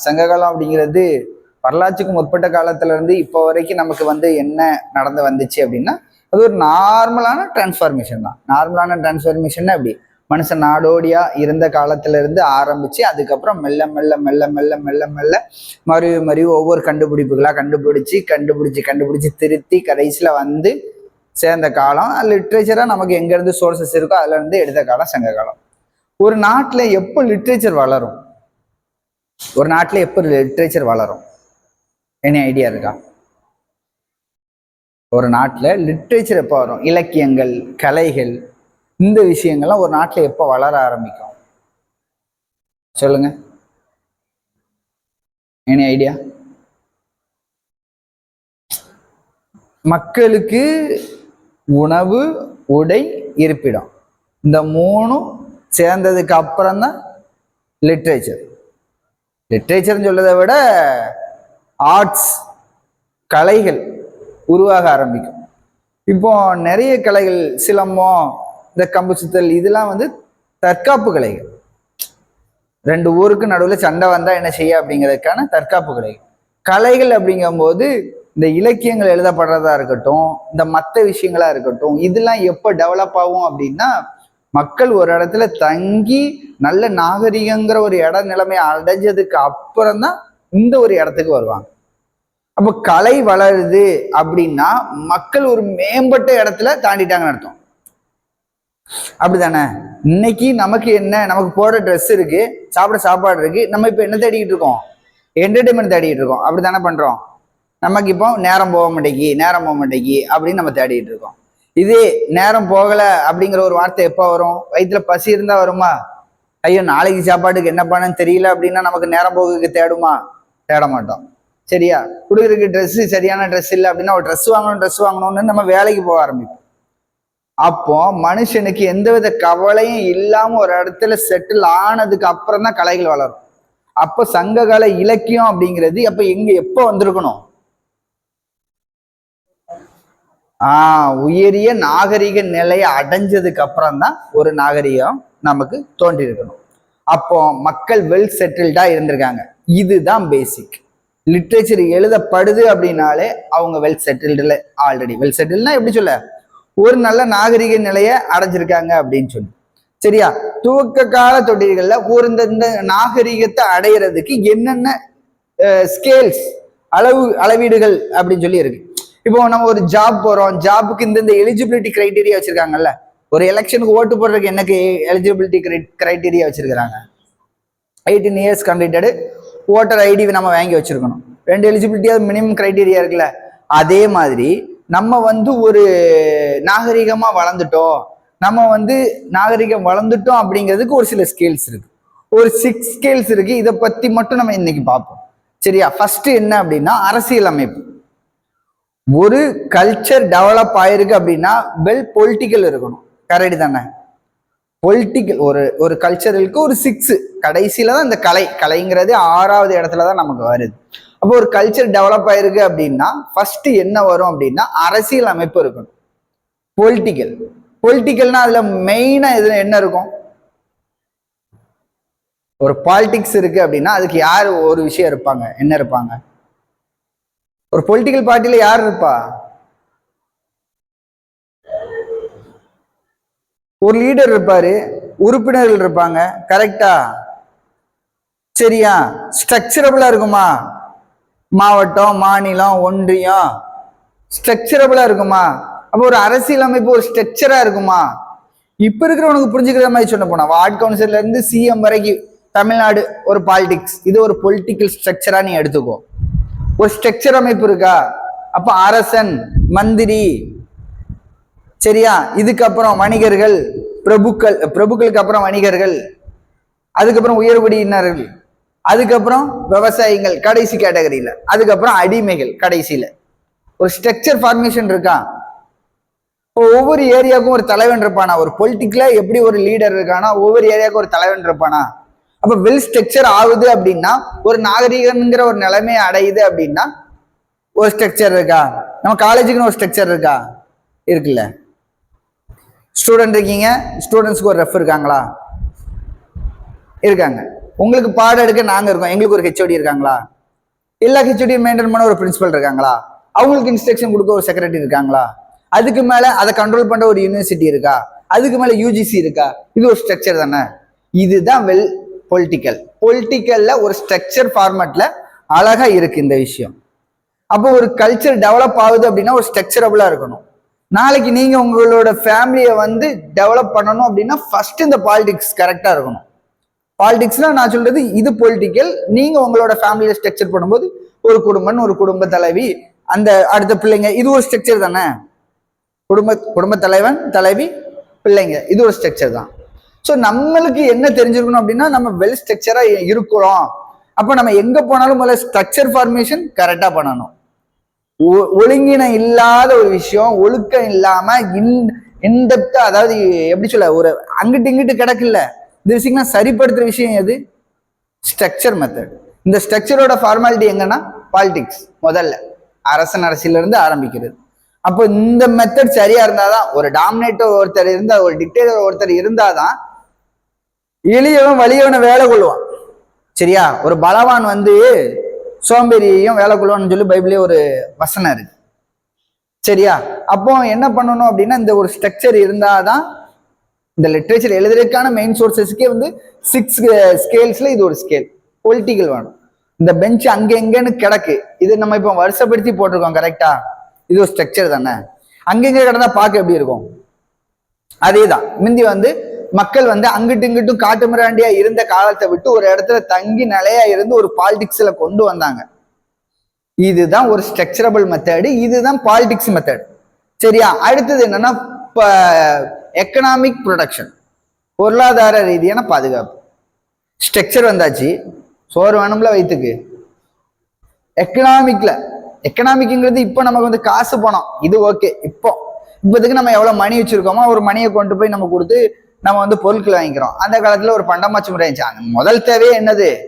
சங்ககாலம் அப்படிங்கிறது வரலாற்றுக்கு முற்பட்ட காலத்துல இருந்து இப்போ வரைக்கும் நமக்கு வந்து என்ன நடந்து வந்துச்சு அப்படின்னா அது ஒரு நார்மலான டிரான்ஸ்ஃபார்மேஷன் தான். நார்மலான டிரான்ஸ்ஃபார்மேஷன் அப்படி மனுஷன் நாடோடியா இருந்த காலத்துல இருந்து ஆரம்பிச்சு அதுக்கப்புறம் மெல்ல மெல்ல மெல்ல மெல்ல மெல்ல மெல்ல மறுவி மறுவி ஒவ்வொரு கண்டுபிடிப்புகளாக கண்டுபிடிச்சு கண்டுபிடிச்சு கண்டுபிடிச்சு திருத்தி கடைசியில வந்து சேர்ந்த காலம். லிட்ரேச்சரா நமக்கு எங்கேருந்து சோர்சஸ் இருக்கோ அதுல இருந்து எடுத்த காலம் சங்க காலம் ஒரு நாட்டில் எப்போ லிட்ரேச்சர் வளரும்? ஒரு நாட்டில் எப்போ லிட்ரேச்சர் வளரும்? என்ன ஐடியா இருக்கா? ஒரு நாட்டில் லிட்ரேச்சர் எப்போ வரும்? இலக்கியங்கள் கலைகள் இந்த விஷயங்கள்லாம் ஒரு நாட்டில் எப்போ வளர ஆரம்பிக்கும்? சொல்லுங்க. என்ன ஐடியா மக்களுக்கு உணவு உடை இருப்பிடம். இந்த மூணும் சேர்ந்ததுக்கு அப்புறம் தான் லிட்ரேச்சர் லிட்ரேச்சர்னு சொல்றதை விட ஆர்ட்ஸ் கலைகள் உருவாக ஆரம்பிக்கும். இப்போ நிறைய கலைகள் சிலம்பம் இந்த கம்பு சுத்தல் இதெல்லாம் வந்து தற்காப்பு கலைகள். ரெண்டு ஊருக்கு நடுவில் சண்டை வந்தால் என்ன செய்ய அப்படிங்கிறதுக்கான தற்காப்பு கலைகள். கலைகள் அப்படிங்கும்போது இந்த இலக்கியங்கள் எழுதப்படுறதா இருக்கட்டும் இந்த மற்ற விஷயங்களா இருக்கட்டும் இதெல்லாம் எப்போ டெவலப் ஆகும் அப்படின்னா மக்கள் ஒரு இடத்துல தங்கி நல்ல நாகரிகங்கிற ஒரு இட நிலைமையை அடைஞ்சதுக்கு அப்புறம் தான் இந்த ஒரு இடத்துக்கு வருவாங்க. அப்ப கலை வளருது அப்படின்னா மக்கள் ஒரு மேம்பட்ட இடத்துல தாண்டிட்டாங்கன்னு அர்த்தம். அப்படிதானே இன்னைக்கு நமக்கு என்ன? நமக்கு போடுற ட்ரெஸ் இருக்கு சாப்பிட சாப்பாடு இருக்கு நம்ம இப்ப என்ன தேடிக்கிட்டு இருக்கோம்? என்டர்டைன்மெண்ட் தேடிட்டு இருக்கோம். அப்படி தானே பண்றோம்? நமக்கு இப்போ நேரம் போக மாட்டேங்கி நேரம் போக மாட்டேங்கி அப்படின்னு நம்ம தேடிட்டு இருக்கோம். இதே நேரம் போகலை அப்படிங்கிற ஒரு வார்த்தை எப்போ வரும்? வயிற்றுல பசி இருந்தால் வருமா? ஐயோ நாளைக்கு சாப்பாட்டுக்கு என்ன பண்ணன்னு தெரியல அப்படின்னா நமக்கு நேரம் போகுக்கு தேடுமா? தேட மாட்டோம். சரியா? கொடுக்குறதுக்கு ட்ரெஸ்ஸு சரியான ட்ரெஸ் இல்லை அப்படின்னா ஒரு ட்ரெஸ் வாங்கணும் ட்ரெஸ் வாங்கணும்னு நம்ம வேலைக்கு போக ஆரம்பிப்போம். அப்போ மனுஷனுக்கு எந்தவித கவலையும் இல்லாமல் ஒரு இடத்துல செட்டில் ஆனதுக்கு அப்புறம் தான் கலைகள் வளரும். அப்போ சங்ககால இலக்கியம் அப்படிங்கிறது அப்போ எங்கே எப்போ வந்திருக்கணும்? ஆஹ் உயரிய நாகரிக நிலையை அடைஞ்சதுக்கு அப்புறம் தான் ஒரு நாகரிகம் நமக்கு தோன்றி இருக்கணும் அப்போ மக்கள் வெல் செட்டில்டா இருந்திருக்காங்க. இதுதான் பேசிக் லிட்ரேச்சர் எழுதப்படுது அப்படின்னாலே அவங்க வெல் செட்டில்டுல ஆல்ரெடி வெல் செட்டில்னா எப்படி சொல்ல? ஒரு நல்ல நாகரிக நிலையை அடைஞ்சிருக்காங்க அப்படின்னு சொல்லி. சரியா? துவக்க கால தொழில்கள்ல ஒரு இந்த இந்த நாகரிகத்தை அடையிறதுக்கு என்னென்ன ஸ்கேல்ஸ் அளவு அளவீடுகள் அப்படின்னு சொல்லி இருக்கு. இப்போ நம்ம ஒரு ஜாப் போறோம். ஜாபுக்கு இந்த எலிஜிபிலிட்டி கிரைட்டீரியா வச்சிருக்காங்கல்ல. ஒரு எலெக்ஷனுக்கு ஓட்டு போடுறதுக்கு எனக்கு எலிஜிபிலிட்டி கிரைட்டீரியா வச்சிருக்காங்க eighteen years completed voter ID நம்ம வாங்கி வச்சிருக்கணும். ரெண்டு எலிஜிபிலிட்டியாவது மினிமம் கிரைட்டீரியா இருக்குல்ல. அதே மாதிரி நம்ம வந்து ஒரு நாகரிகமாக வளர்ந்துட்டோம். நம்ம வந்து நாகரிகம் வளர்ந்துட்டோம் அப்படிங்கிறதுக்கு ஒரு சில ஸ்கேல்ஸ் இருக்கு. ஒரு சிக்ஸ் ஸ்கேல்ஸ் இருக்கு. இதை பத்தி மட்டும் நம்ம இன்னைக்கு பார்ப்போம். சரியா? ஃபர்ஸ்ட் என்ன அப்படின்னா அரசியல் அமைப்பு ஒரு கல்ச்சர் டெவலப் ஆயிருக்கு அப்படின்னா வெல் பொலிட்டிக்கல் இருக்கணும். கரெக்ட் தானே? பொலிட்டிக்கல் ஒரு ஒரு கல்ச்சரலுக்கு ஒரு சிக்ஸ் கடைசியில தான் இந்த கலை. கலைங்கிறது ஆறாவது இடத்துல தான் நமக்கு வருது. அப்போ ஒரு கல்ச்சர் டெவலப் ஆயிருக்கு அப்படின்னா ஃபர்ஸ்ட் என்ன வரும் அப்படின்னா அரசியல் அமைப்பு இருக்கணும். பொலிட்டிக்கல் பொலிட்டிக்கல்னா அதுல மெயினா இதில் என்ன இருக்கும்? ஒரு பாலிட்டிக்ஸ் இருக்கு அப்படின்னா அதுக்கு யார் ஒரு விஷயம் இருப்பாங்க? என்ன இருப்பாங்க? ஒரு பொலிட்டிக்கல் பார்ட்டியில யார் இருப்பா? ஒரு லீடர் இருப்பாரு உறுப்பினர்கள் இருப்பாங்க கரெக்டா சரியா? ஸ்ட்ரக்சரபிளா இருக்குமா? மாவட்டம் மாநிலம் ஒன்றியம். ஸ்ட்ரக்சரபிளா இருக்குமா? அப்போ ஒரு அரசியல் அமைப்பு ஒரு ஸ்ட்ரக்சரா இருக்குமா? இப்ப இருக்கிறவனுக்கு புரிஞ்சுக்கிற மாதிரி சொன்ன போனா வார்டு கவுன்சிலர்ல இருந்து சிஎம் வரைக்கும் தமிழ்நாடு ஒரு பாலிடிக்ஸ் இது ஒரு பொலிட்டிக்கல் ஸ்ட்ரக்சரா நீ எடுத்துக்கோ. ஒரு ஸ்ட்ரக்சர் அமைப்பு இருக்கா? அப்ப அரசன் மந்திரி சரியா? இதுக்கப்புறம் வணிகர்கள் பிரபுக்கள் பிரபுக்களுக்கு அப்புறம் வணிகர்கள் அதுக்கப்புறம் உயர்குடியினர்கள் அதுக்கப்புறம் விவசாயிகள் கடைசி கேட்டகரியில அதுக்கப்புறம் அடிமைகள் கடைசியில. ஒரு ஸ்ட்ரக்சர் ஃபார்மேஷன் இருக்கா? இப்போ ஒவ்வொரு ஏரியாவுக்கும் ஒரு தலைவன் இருப்பானா? ஒரு பொலிட்டிக்கலா எப்படி ஒரு லீடர் இருக்கானா? ஒவ்வொரு ஏரியாவுக்கும் ஒரு தலைவன் இருப்பானா? அப்ப வெல் ஸ்ட்ரக்சர் ஆகுது அப்படின்னா ஒரு நாகரிகங்கிற ஒரு நிலைமை அடையுது அப்படின்னா ஒரு ஸ்ட்ரக்சர் இருக்கா? நம்ம காலேஜுக்குன்னு ஒரு ஸ்ட்ரக்சர் இருக்கா? இருக்குல்ல. ஸ்டூடெண்ட் இருக்கீங்க ஸ்டூடெண்ட்ஸ்க்கு ஒரு ரெஃப் இருக்காங்களா? இருக்காங்க. உங்களுக்கு பாடம் எடுக்க நாங்கள் இருக்கோம். எங்களுக்கு ஒரு ஹெச்ஓடி இருக்காங்களா? எல்லா ஹெச்ஓடியும் மெயின்டைன் பண்ண ஒரு பிரின்சிபல் இருக்காங்களா? அவங்களுக்கு இன்ஸ்ட்ரக்ஷன் கொடுக்க ஒரு செக்ரட்டரி இருக்காங்களா? அதுக்கு மேலே அதை கண்ட்ரோல் பண்ணுற ஒரு யூனிவர்சிட்டி இருக்கா? அதுக்கு மேலே யூஜிசி இருக்கா? இது ஒரு ஸ்ட்ரக்சர் தானே. இதுதான் வெல் பொலிட்டிக்கல் பொலிட்டிக்கல்ல ஒரு ஸ்ட்ரக்சர் ஃபார்மேட்ல அழகா இருக்கு இந்த விஷயம். அப்போ ஒரு கல்ச்சர் டெவலப் ஆகுது அப்படின்னா ஒரு ஸ்ட்ரக்சரபுளா இருக்கணும். நாளைக்கு நீங்க உங்களோட ஃபேமிலியை வந்து டெவலப் பண்ணணும் அப்படின்னா ஃபர்ஸ்ட் இந்த பாலிடிக்ஸ் கரெக்டா இருக்கணும். பாலிடிக்ஸ்னா நான் சொல்றது இது பொலிட்டிக்கல் நீங்க உங்களோட ஃபேமிலியை ஸ்ட்ரக்சர் பண்ணும்போது ஒரு குடும்பம் ஒரு குடும்ப தலைவி அந்த அடுத்த பிள்ளைங்க இது ஒரு ஸ்ட்ரக்சர் தானே? குடும்ப குடும்ப தலைவன் தலைவி பிள்ளைங்க இது ஒரு ஸ்ட்ரக்சர் தான். ஸோ நம்மளுக்கு என்ன தெரிஞ்சிருக்கணும் அப்படின்னா நம்ம வெல் ஸ்ட்ரக்சரா இருக்கிறோம். அப்போ நம்ம எங்க போனாலும் முதல்ல ஸ்ட்ரக்சர் ஃபார்மேஷன் கரெக்டா பண்ணணும். ஒ- ஒழுங்கினம் இல்லாத ஒரு விஷயம் ஒழுக்கம் இல்லாம இந்த அதாவது எப்படி சொல்ல ஒரு அங்கிட்டு இங்கிட்டு கிடக்கல இந்த விஷயம்லாம் சரிப்படுத்துற விஷயம் எது? ஸ்ட்ரக்சர் மெத்தட் இந்த ஸ்ட்ரக்சரோட ஃபார்மாலிட்டி எங்கன்னா பாலிடிக்ஸ் முதல்ல. அரசன் அரசியல இருந்து ஆரம்பிக்கிறது. அப்போ இந்த மெத்தட் சரியா இருந்தாதான் ஒரு டாமினேட்டர் ஒருத்தர் இருந்தா ஒரு டிக்டேட்டர் ஒருத்தர் இருந்தாதான் எளியவன் வலியவனை வேலை கொள்வான். சரியா? ஒரு பலவான் வந்து சோம்பேறியையும் வேலை கொள்வான்னு சொல்லி பைபிளே ஒரு வசனம் இருக்கு. சரியா? அப்போ என்ன பண்ணணும் அப்படின்னா இந்த ஒரு ஸ்ட்ரக்சர் இருந்தாதான் இந்த லிட்ரேச்சர் எழுதுறதுக்கான மெயின் சோர்சஸ்க்கே வந்து சிக்ஸ் ஸ்கேல்ஸ்ல இது ஒரு ஸ்கேல் பொலிட்டிக்கல் வேணும் இந்த பெஞ்ச் அங்க எங்கன்னு கிடக்கு. இது நம்ம இப்போ வருஷப்படுத்தி போட்டிருக்கோம் கரெக்டா இது ஒரு ஸ்ட்ரக்சர் தானே? அங்கங்க கிடந்தா பார்க்க எப்படி இருக்கும்? அதே தான் முந்தி வந்து மக்கள் வந்து அங்கிட்டு இங்கிட்டும் காட்டு மிராண்டியா இருந்த காலத்தை விட்டு ஒரு இடத்துல தங்கி நிலையா இருந்து ஒரு பாலிடிக்ஸ்ல கொண்டு வந்தாங்க. இதுதான் ஒரு ஸ்ட்ரக்சரபிள் மெத்தடு இதுதான் பாலிடிக்ஸ் மெத்தட் சரியா? அடுத்தது என்னன்னா எக்கனாமிக் ப்ரொடக்ஷன் பொருளாதார ரீதியான பாதுகாப்பு. ஸ்ட்ரக்சர் வந்தாச்சு. சோறு வேணும்ல வயிற்றுக்கு எக்கனாமிக்ல எக்கனாமிக்ங்கிறது இப்போ நமக்கு வந்து காசு பணம். இது ஓகே இப்போ இப்போதைக்கு நம்ம எவ்வளோ மணி வச்சிருக்கோமோ ஒரு மணியை கொண்டு போய் நம்ம கொடுத்து நம்ம வந்து பொருட்கள் வாங்கிக்கிறோம். அந்த காலத்தில் ஒரு பண்டமாச்சு முறை இருந்துச்சு. அந்த முதல் தேவையே என்னது?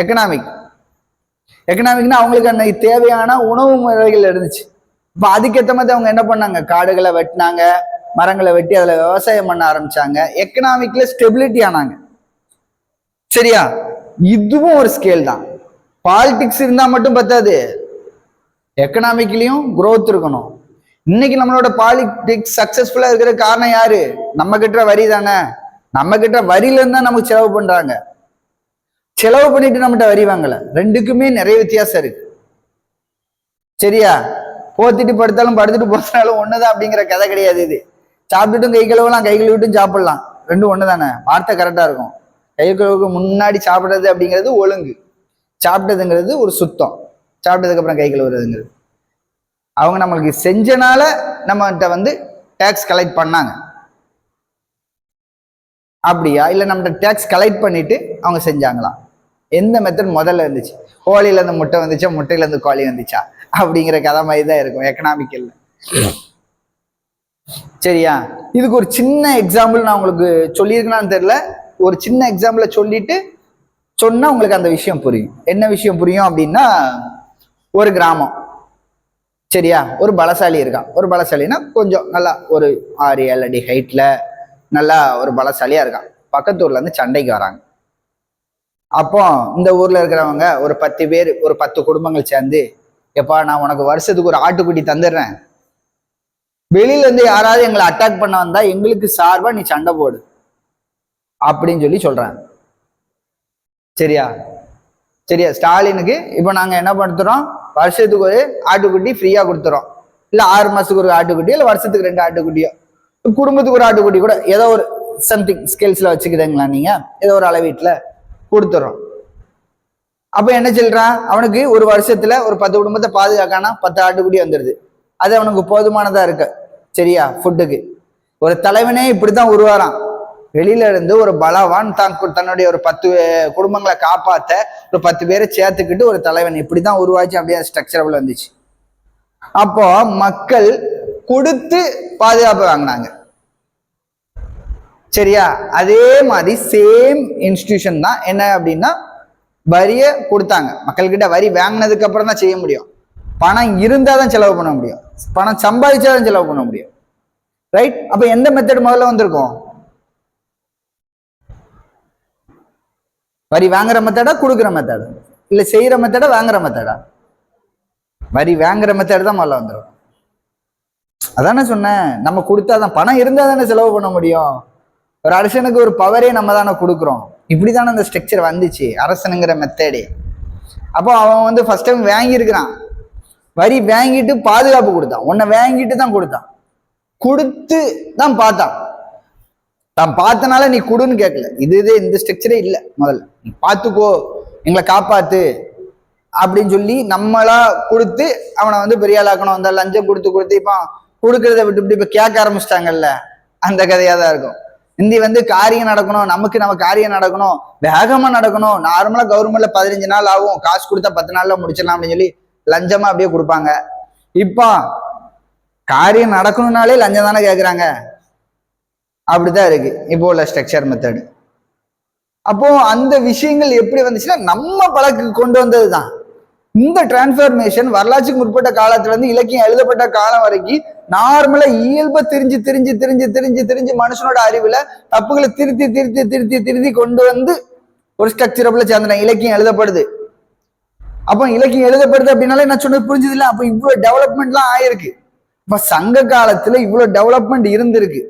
எக்கனாமிக் எக்கனாமிக்னா அவங்களுக்கு அன்னைக்கு தேவையான உணவு முறைகள் இருந்துச்சு. இப்போ அதுக்கேற்ற மாதிரி அவங்க என்ன பண்ணாங்க? காடுகளை வெட்டினாங்க மரங்களை வெட்டி அதில் விவசாயம் பண்ண ஆரம்பிச்சாங்க. எக்கனாமிக்ல ஸ்டெபிலிட்டி ஆனாங்க. சரியா? இதுவும் ஒரு ஸ்கேல் தான். பாலிடிக்ஸ் இருந்தால் மட்டும் பத்தாது. எக்கனாமிக்லேயும் குரோத் இருக்கணும். இன்னைக்கு நம்மளோட பாலிடிக்ஸ் சக்சஸ்ஃபுல்லா இருக்கிற காரணம் யாரு? நம்ம கிட்ட வரி தானே. நம்ம கிட்ட வரியில இருந்தா நமக்கு செலவு பண்றாங்க. செலவு பண்ணிட்டு நம்மகிட்ட வரி வாங்கல. ரெண்டுக்குமே நிறைய வித்தியாசம் இருக்கு. சரியா? போத்திட்டு படுத்தாலும் படுத்துட்டு போத்தினாலும் ஒண்ணுதான் அப்படிங்கிற கதை கிடையாது இது. சாப்பிட்டுட்டும் கை கழுவலாம் கை கழுவிட்டும் சாப்பிடலாம். ரெண்டும் ஒண்ணுதானே? வார்த்தை கரெக்டா இருக்கும். கை கழுவுக்கு முன்னாடி சாப்பிட்றது அப்படிங்கிறது ஒழுங்கு. சாப்பிட்டதுங்கிறது ஒரு சுத்தம். சாப்பிட்டதுக்கு அப்புறம் கை கழுவுறதுங்கிறது. அவங்க நம்மளுக்கு செஞ்சனால நம்மகிட்ட வந்து டேக்ஸ் கலெக்ட் பண்ணாங்க. அப்படியா? இல்லை நம்மகிட்ட டேக்ஸ் கலெக்ட் பண்ணிட்டு அவங்க செஞ்சாங்களா? எந்த மெத்தட் முதல்ல இருந்துச்சு? கோழிலேருந்து முட்டை வந்துச்சா? முட்டையிலேருந்து கோழி வந்துச்சா? அப்படிங்கிற கதை மாதிரி தான் இருக்கும் எக்கனாமிக்கல் சரியா? இதுக்கு ஒரு சின்ன எக்ஸாம்பிள் நான் உங்களுக்கு சொல்லியிருக்கேனான்னு தெரியல. ஒரு சின்ன எக்ஸாம்பிள சொல்லிட்டு சொன்னா உங்களுக்கு அந்த விஷயம் புரியும். என்ன விஷயம் புரியும் அப்படின்னா ஒரு கிராமம். சரியா? ஒரு பலசாலி இருக்கான். ஒரு பலசாலினா கொஞ்சம் நல்லா ஒரு ஆறு ஏழு அடி ஹைட்டில் நல்லா ஒரு பலசாலியாக இருக்கான். பக்கத்து ஊர்லேருந்து சண்டைக்கு வராங்க. அப்போ இந்த ஊரில் இருக்கிறவங்க ஒரு பத்து பேர் ஒரு பத்து குடும்பங்கள் சேர்ந்து எப்பா நான் உனக்கு வருஷத்துக்கு ஒரு ஆட்டுக்குட்டி தந்துடுறேன். வெளியிலேருந்து யாராவது எங்களை அட்டாக் பண்ண வந்தா எங்களுக்கு சார்பாக நீ சண்டை போடு. அப்படின்னு சொல்லி சொல்கிறாங்க சரியா? சரியா? ஸ்டாலினுக்கு இப்போ நாங்கள் என்ன பண்ணுறோம் வருஷத்துக்கு ஒரு ஆட்டுக்குட்டி ஃப்ரீயாக கொடுத்துறோம். இல்லை ஆறு மாதத்துக்கு ஒரு ஆட்டுக்குட்டி இல்லை வருஷத்துக்கு ரெண்டு ஆட்டுக்குட்டியோ. குடும்பத்துக்கு ஒரு ஆட்டுக்குட்டி கூட ஏதோ ஒரு சம்திங் ஸ்கில்ஸில் வச்சுக்கிறீங்களா நீங்கள் ஏதோ ஒரு அளவீட்டில் கொடுத்துறோம். அப்போ என்ன சொல்கிறான் அவனுக்கு ஒரு வருஷத்தில் ஒரு பத்து குடும்பத்தை பாதுகாக்கானா பத்து ஆட்டுக்குட்டி வந்துடுது அது அவனுக்கு போதுமானதாக இருக்கு. சரியா? ஃபுட்டுக்கு ஒரு தலைவனே இப்படி தான் உருவாரான் வெளியில இருந்து ஒரு பலவான் தான் தன்னுடைய ஒரு பத்து குடும்பங்களை காப்பாத்த ஒரு பத்து பேரை சேர்த்துக்கிட்டு ஒரு தலைவன். இப்படிதான் உருவாச்சு அப்படியே ஸ்ட்ரக்சரபிள் வந்துச்சு. அப்போ மக்கள் கொடுத்து பாதுகாப்பு வாங்கினாங்க. சரியா? அதே மாதிரி சேம் இன்ஸ்டிடியூஷன் தான். என்ன அப்படின்னா வரியை கொடுத்தாங்க. மக்கள்கிட்ட வரி வாங்கினதுக்கு அப்புறம் தான் செய்ய முடியும். பணம் இருந்தால் தான் செலவு பண்ண முடியும். பணம் சம்பாதிச்சா தான் செலவு பண்ண முடியும். ரைட் அப்போ எந்த மெத்தட் முதல்ல வந்திருக்கும்? வரி வாங்குற மெத்தடா கொடுக்குற மெத்தடா. இல்லை செய்கிற மெத்தடா வாங்குற மெத்தடா. வரி வாங்குற மெத்தடு தான் முதல்ல வந்துடும் அதானே சொன்னேன். நம்ம கொடுத்தாதான் பணம் இருந்தால் தானே செலவு பண்ண முடியும். ஒரு அரசனுக்கு ஒரு பவரே நம்ம தானே கொடுக்குறோம். இப்படி தானே அந்த ஸ்ட்ரக்சர் வந்துச்சு அரசனுங்கிற மெத்தடே அப்போ அவன் வந்து ஃபர்ஸ்ட் டைம் வாங்கியிருக்கிறான். வரி வாங்கிட்டு பாதுகாப்பு கொடுத்தான். உன்னை வாங்கிட்டு தான் கொடுத்தான். கொடுத்து தான் பார்த்தான். தான் பார்த்தனால நீ கொடுன்னு கேட்கல இது இது இந்த ஸ்ட்ரக்சரே இல்லை முதல்ல. நீ பார்த்துக்கோ. எங்களை காப்பாத்து. அப்படின்னு சொல்லி நம்மளா கொடுத்து அவனை வந்து பெரிய ஆளாக்கணும் அந்த லஞ்சம் கொடுத்து கொடுத்து இப்போ கொடுக்கறத விட்டு இப்படி இப்போ கேட்க ஆரம்பிச்சிட்டாங்கல்ல. அந்த கதையாக தான் இருக்கும். இந்தி வந்து காரியம் நடக்கணும். நமக்கு நம்ம காரியம் நடக்கணும். வேகமா நடக்கணும். நார்மலா கவர்மெண்ட்ல பதினஞ்சு நாள் ஆகும். காசு கொடுத்தா பத்து நாள்ல முடிச்சிடலாம் அப்படின்னு சொல்லி லஞ்சமா அப்படியே கொடுப்பாங்க. இப்போ காரியம் நடக்கணும்னாலே லஞ்சம் தானே கேட்குறாங்க அப்படிதான் இருக்கு. இப்போ உள்ள ஸ்ட்ரக்சர் மெத்தடு அப்போ அந்த விஷயங்கள் எப்படி வந்துச்சுன்னா நம்ம பழக்கு கொண்டு வந்தது தான் இந்த டிரான்ஸ்ஃபர்மேஷன் வரலாற்றுக்கு முற்பட்ட காலத்துல இருந்து இலக்கியம் எழுதப்பட்ட காலம் வரைக்கும் நார்மலா இயல்பா திரிஞ்சு திரிஞ்சு திரிஞ்சு திரிஞ்சு திரிஞ்சு மனுஷனோட அறிவுல தப்புகளை திருத்தி திருத்தி திருத்தி திருத்தி கொண்டு வந்து ஒரு ஸ்ட்ரக்சரபிள சேர்ந்த இலக்கியம் எழுதப்படுது. அப்போ இலக்கியம் எழுதப்படுது அப்படின்னாலே நான் சொன்னது புரிஞ்சது இல்லை அப்போ இவ்வளோ டெவலப்மெண்ட்லாம் ஆயிருக்கு. இப்போ சங்க காலத்துல இவ்வளோ டெவலப்மெண்ட் இருந்திருக்கு.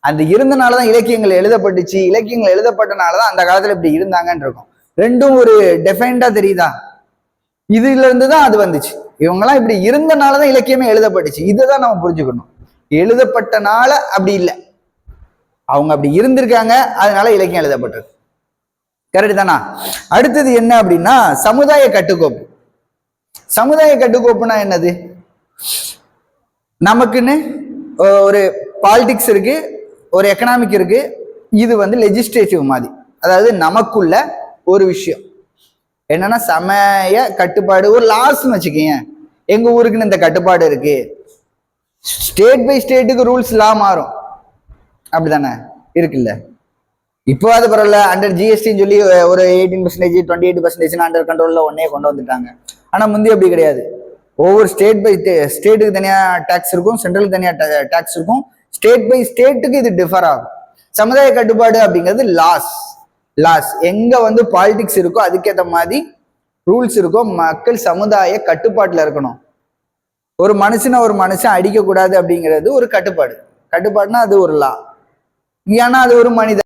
அந்த இருந்தனாலதான் இலக்கியங்கள் எழுதப்பட்டுச்சு. இலக்கியங்கள் எழுதப்பட்டனாலதான் அந்த காலத்தில் இப்படி இருந்தாங்கன்னு இருக்கும். ரெண்டும் ஒரு டெஃபைண்டா தெரியுதா? இதுல இருந்து தான் அது வந்துச்சு. இவங்கெல்லாம் இப்படி இருந்தனாலதான் இலக்கியமே எழுதப்பட்டுச்சு. இதை தான் நம்ம புரிஞ்சுக்கணும். எழுதப்பட்டனால அப்படி இல்லை. அவங்க அப்படி இருந்திருக்காங்க அதனால இலக்கியம் எழுதப்பட்டது. கரெக்ட் தானா? அடுத்தது என்ன அப்படின்னா சமுதாய கட்டுக்கோப்பு. சமுதாய கட்டுக்கோப்புனா என்னது? நமக்குன்னு ஒரு பாலிடிக்ஸ் இருக்கு. ஒரு எக்கனாமிக் இருக்கு. இது வந்து லெஜிஸ்லேட்டிவ் மாதிரி. அதாவது நமக்குள்ள ஒரு விஷயம். என்னன்னா சமய கட்டுப்பாடு ஒரு லாஸ்ன்னு வச்சுக்கோங்க. எங்க ஊருக்குன்னு இந்த கட்டுப்பாடு இருக்கு. ஸ்டேட் பை ஸ்டேட்டுக்கு ரூல்ஸ் லா மாறும். அப்படிதானே? இருக்குல்ல. இப்போ அது பரவாயில்ல அண்டர் ஜிஎஸ்டின்னு சொல்லி ஒரு eighteen percentage twenty eight percentage under கண்ட்ரோலில் ஒன்னே கொண்டு வந்துட்டாங்க. ஆனால் முந்தைய அப்படி கிடையாது. ஒவ்வொரு ஸ்டேட் பை ஸ்டேட்டுக்கு தனியாக டேக்ஸ் இருக்கும் சென்ட்ரலுக்கு தனியாக டேக்ஸ் இருக்கும். ஸ்டேட் பை ஸ்டேட்டுக்கு இது டிஃபர் ஆகும். சமுதாய கட்டுப்பாடு அப்படிங்கிறது லாஸ் லாஸ் எங்க வந்து பாலிடிக்ஸ் இருக்கோ அதுக்கேற்ற மாதிரி ரூல்ஸ் இருக்கோ மக்கள் சமுதாய கட்டுப்பாட்டில் இருக்கணும். ஒரு மனுஷனை ஒரு மனுஷன் அடிக்கக்கூடாது அப்படிங்கிறது ஒரு கட்டுப்பாடு. கட்டுப்பாடுனா அது ஒரு லா ஏன்னா அது ஒரு மனிதன்.